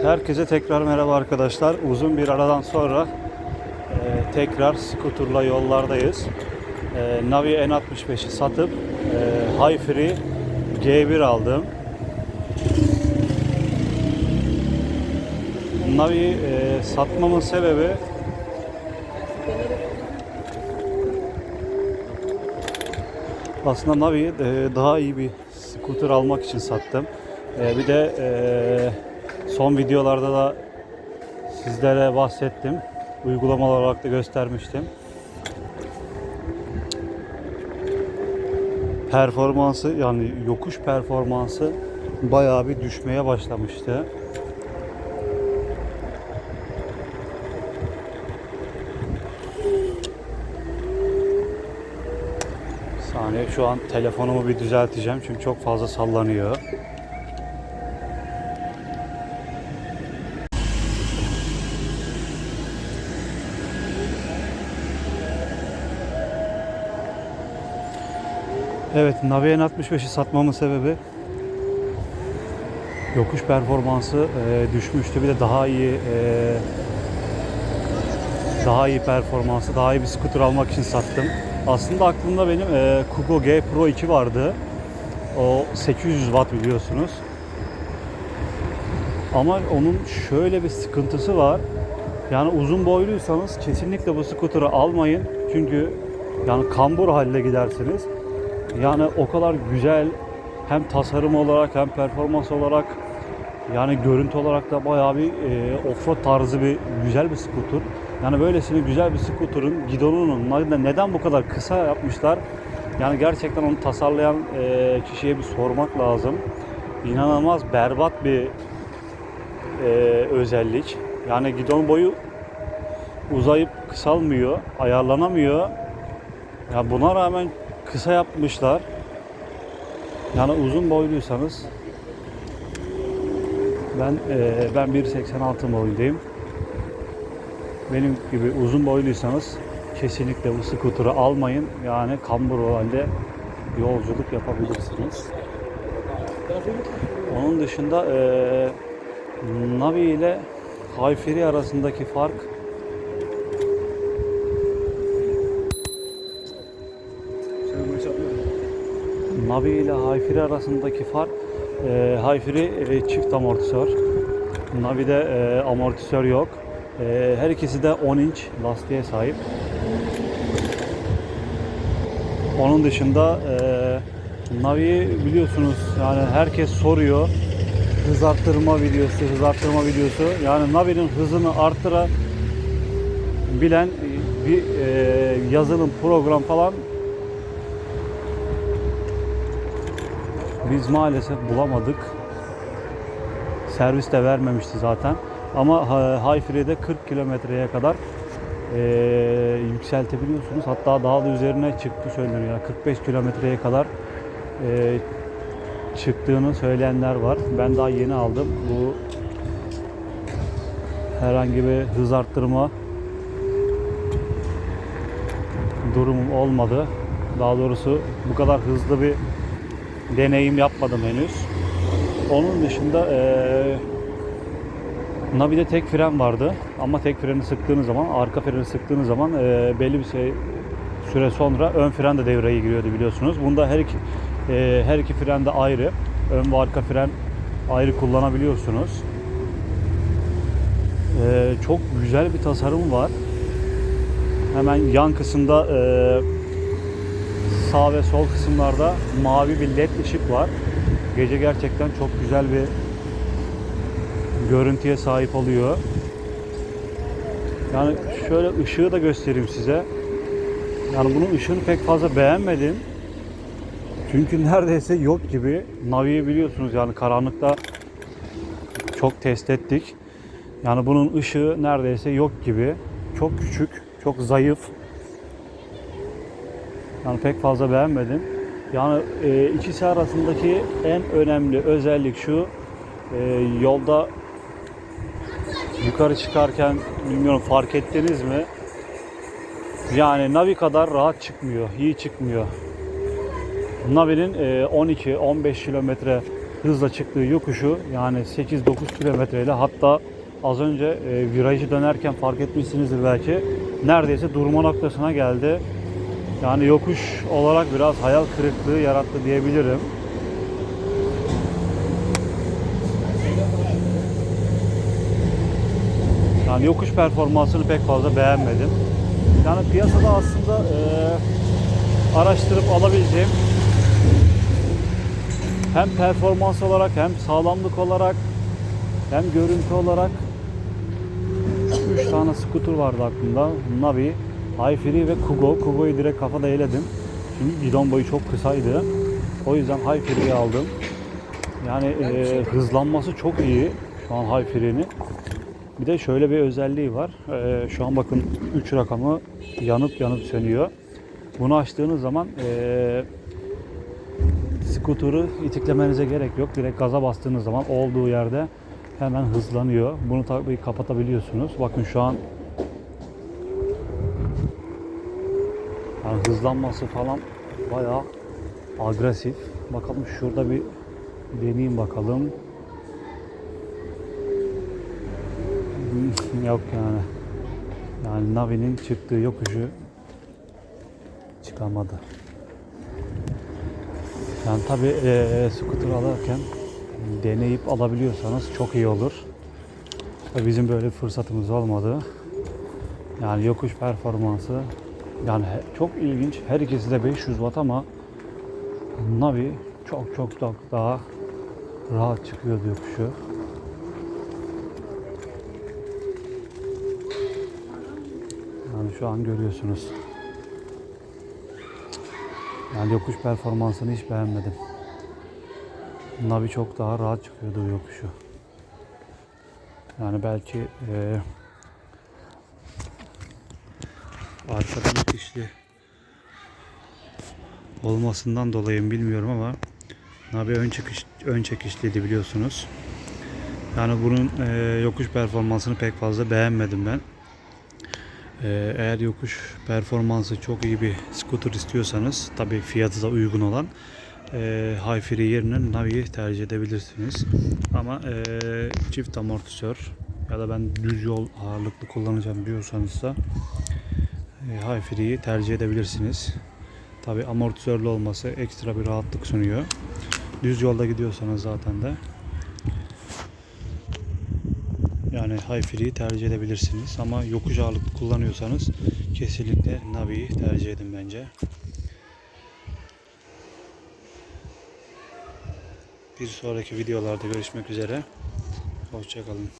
Herkese tekrar merhaba arkadaşlar. Uzun bir aradan sonra e, tekrar skuturla yollardayız. E, Navi N65'i satıp e, High Free G1 aldım. Navi e, satmamın sebebi aslında Navi'yi e, daha iyi bir scooter almak için sattım. E, bir de e, son videolarda da sizlere bahsettim. Uygulama olarak da göstermiştim. Performansı yani yokuş performansı bayağı bir düşmeye başlamıştı. Saniye şu an telefonumu bir düzelteceğim çünkü çok fazla sallanıyor. Evet, Navi N65'i satmamın sebebi yokuş performansı e, düşmüştü. Bir de daha iyi e, daha iyi performansı, daha iyi bir scooter almak için sattım. Aslında aklımda benim e, Kugo G Pro 2 vardı. O 800 watt biliyorsunuz. Ama onun şöyle bir sıkıntısı var. Yani uzun boyluysanız kesinlikle bu scooter'ı almayın. Çünkü yani kambur halde gidersiniz. Yani o kadar güzel hem tasarım olarak hem performans olarak yani görüntü olarak da bayağı bir e, offroad tarzı bir güzel bir scooter. Yani böylesine güzel bir scooter'ın gidonunun neden bu kadar kısa yapmışlar? Yani gerçekten onu tasarlayan e, kişiye bir sormak lazım. İnanılmaz berbat bir e, özellik. Yani gidon boyu uzayıp kısalmıyor, ayarlanamıyor. Ya buna rağmen kısa yapmışlar. Yani uzun boyluysanız ben eee, ben 1.86 boyundayım. Benim gibi uzun boyluysanız kesinlikle bu skuter'ı almayın. Yani kambur halde yolculuk yapabilirsiniz. Onun dışında eee Navi ile Hi-Free arasındaki fark Navi ile Hi-Free arasındaki fark e, Hi-Free e, çift amortisör. Navi'de e, amortisör yok. E, her ikisi de 10 inç lastiğe sahip. Onun dışında e, Navi'yi biliyorsunuz yani herkes soruyor. Hız arttırma videosu, hız arttırma videosu. Yani Navi'nin hızını arttıra bilen bir e, yazılım program falan biz maalesef bulamadık. Servis de vermemişti zaten. Ama ha- Hi-Free'de 40 kilometreye kadar eee, yükseltebiliyorsunuz. Hatta daha da üzerine çıktı söyleniyor. Yani 45 kilometreye kadar eee, çıktığını söyleyenler var. Ben daha yeni aldım. Bu herhangi bir hız arttırma durumum olmadı. Daha doğrusu bu kadar hızlı bir deneyim yapmadım henüz. Onun dışında eee Navi'de tek fren vardı ama tek freni sıktığınız zaman, arka freni sıktığınız zaman eee, belli bir şey süre sonra ön fren de devreye giriyordu biliyorsunuz. Bunda her iki eee, her iki fren de ayrı. Ön ve arka fren ayrı kullanabiliyorsunuz. Eee, çok güzel bir tasarım var. Hemen yan kısımda eee sağ ve sol kısımlarda mavi bir led ışık var. Gece gerçekten çok güzel bir görüntüye sahip oluyor. Yani şöyle ışığı da göstereyim size. Yani bunun ışığını pek fazla beğenmedim. Çünkü neredeyse yok gibi. Navi'yi biliyorsunuz yani karanlıkta çok test ettik. Yani bunun ışığı neredeyse yok gibi. Çok küçük, çok zayıf. Yani pek fazla beğenmedim. Yani e, ikisi arasındaki en önemli özellik şu. e, yolda yukarı çıkarken bilmiyorum fark ettiniz mi? Yani Navi kadar rahat çıkmıyor, iyi çıkmıyor. Navi'nin e, 12-15 kilometre hızla çıktığı yokuşu yani 8-9 kilometreyle hatta az önce e, virajı dönerken fark etmişsinizdir belki neredeyse durma noktasına geldi. Yani yokuş olarak biraz hayal kırıklığı yarattı diyebilirim. Yani yokuş performansını pek fazla beğenmedim. Yani piyasada aslında eee, araştırıp alabileceğim hem performans olarak hem sağlamlık olarak hem görüntü olarak 3 tane scooter vardı aklımda. Navi, Hi-Free ve Kugo. Kugo'yu direkt kafada eledim. Çünkü gidon boyu çok kısaydı. O yüzden Hi-Free'yi aldım. Yani eee, hızlanması çok iyi şu an Hi-Free'nin. Bir de şöyle bir özelliği var. Ee, şu an bakın 3 rakamı yanıp yanıp sönüyor. Bunu açtığınız zaman ee, skuturu itiklemenize gerek yok. Direkt gaza bastığınız zaman olduğu yerde hemen hızlanıyor. Bunu tabii kapatabiliyorsunuz. Bakın şu an yani hızlanması falan bayağı agresif. Bakalım şurada bir deneyeyim bakalım. Yok yani. Yani Navi'nin çıktığı yokuşu çıkamadı. Yani tabi eee scooter alırken deneyip alabiliyorsanız çok iyi olur. Bizim böyle fırsatımız olmadı. Yani yokuş performansı yani çok ilginç. Her ikisi de 500 watt ama Navi çok çok çok daha rahat çıkıyordu yokuşu. Yani şu an görüyorsunuz. Yani yokuş performansını hiç beğenmedim. Navi çok daha rahat çıkıyordu yokuşu. Yani belki eee arkadan itişli olmasından dolayı bilmiyorum ama Navi ön çekiş ön çekişliydi biliyorsunuz. Yani bunun eee, yokuş performansını pek fazla beğenmedim ben. Ee, Eğer yokuş performansı çok iyi bir scooter istiyorsanız tabi fiyatı da uygun olan e, Hi-Free yerine Navi'yi tercih edebilirsiniz. Ama e, çift amortisör ya da ben düz yol ağırlıklı kullanacağım diyorsanız da e, Hi-Free'yi tercih edebilirsiniz. Tabi amortisörlü olması ekstra bir rahatlık sunuyor. Düz yolda gidiyorsanız zaten de yani Hi-Free'yi tercih edebilirsiniz. Ama yokuş ağırlıklı kullanıyorsanız kesinlikle Navi'yi tercih edin bence. Bir sonraki videolarda görüşmek üzere. Hoşçakalın.